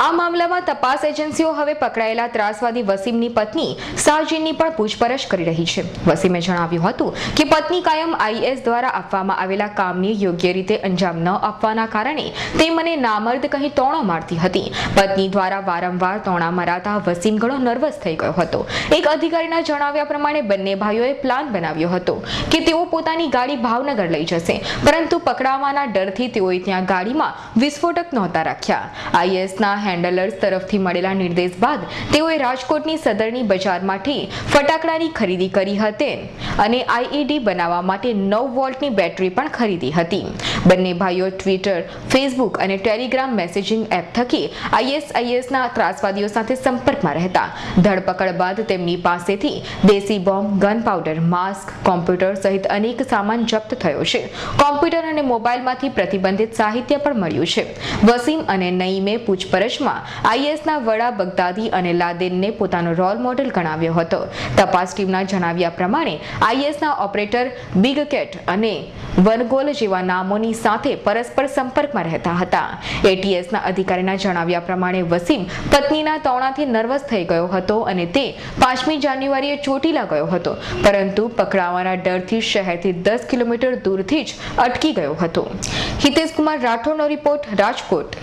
આ મામલામાં તપાસ એજન્સીઓ હવે પકડાયેલા ત્રાસવાદી વસીમની પત્ની સાજીનની પણ પૂછપરછ કરી રહી છે. વસીમે જણાવ્યું હતું કે પત્ની કાયમ આઈએસ દ્વારા આપવામાં આવેલા કામની યોગ્ય રીતે અંજામ ન આપવાના કારણે તે મને નામર્દ કહી તોણો મારતી હતી. પત્ની દ્વારા વારંવાર તોણા મરાતા વસીમ ઘણો નર્વસ થઈ ગયો હતો. એક અધિકારીના જણાવ્યા પ્રમાણે બંને ભાઈઓએ પ્લાન બનાવ્યો હતો કે તેઓ પોતાની ગાડી ભાવનગર લઈ જશે, પરંતુ પકડાવાના ડરથી તેઓએ ત્યાં ગાડીમાં વિસ્ફોટક નહોતા રાખ્યા. આઈએસના હેન્ડલર્સ તરફથી મળેલા નિર્દેશ બાદ તેઓએ રાજકોટની સદરની બજારમાંથી ફટાકડાની ખરીદી કરી હતી અને આઈઈડી બનાવવા માટે નવ વોલ્ટની બેટરી પણ ખરીદી હતી. બંને ભાઈઓ ટ્વિટર, ફેસબુક અને ટેલિગ્રામ મેસેજિંગ એપ થકી આઈએસઆઈએસના ત્રાસવાદીઓ સાથે સંપર્કમાં રહેતા. ધરપકડ બાદ તેમની પાસેથી દેશી bomb gun powder mask, computer સહિત અનેક સામાન જપ્ત થયો છે. કોમ્પ્યુટર અને મોબાઈલમાંથી પ્રતિબંધિત સાહિત્ય પણ મળ્યું છે. વસીમ અને નઈમે પૂછપરછમાં આઈએસના વડા બગદાદી અને લાદેનને પોતાનો રોલ મોડેલ ગણાવ્યો હતો. તપાસ ટીમના જણાવ્યા પ્રમાણે, આઈએસના ઓપરેટર બિગ કેટ અને વનગોલ જેવા નામોની સાથે પરસ્પર સંપર્કમાં રહેતા હતા. એટીએસના અધિકારીના જણાવ્યા પ્રમાણે, વસીમ પત્નીના તોણાથી નર્વસ થઈ ગયો હતો અને તે પાંચમી જાન્યુઆરીએ ચોટીલા ગયો હતો, પરંતુ પકડાવાના ડરથી શહેરથી દસ કિલોમીટર દૂરથી જ અટકી ગયો હતો. હિતેશ કુમાર રાઠોડનો રિપોર્ટ, રાજકોટ.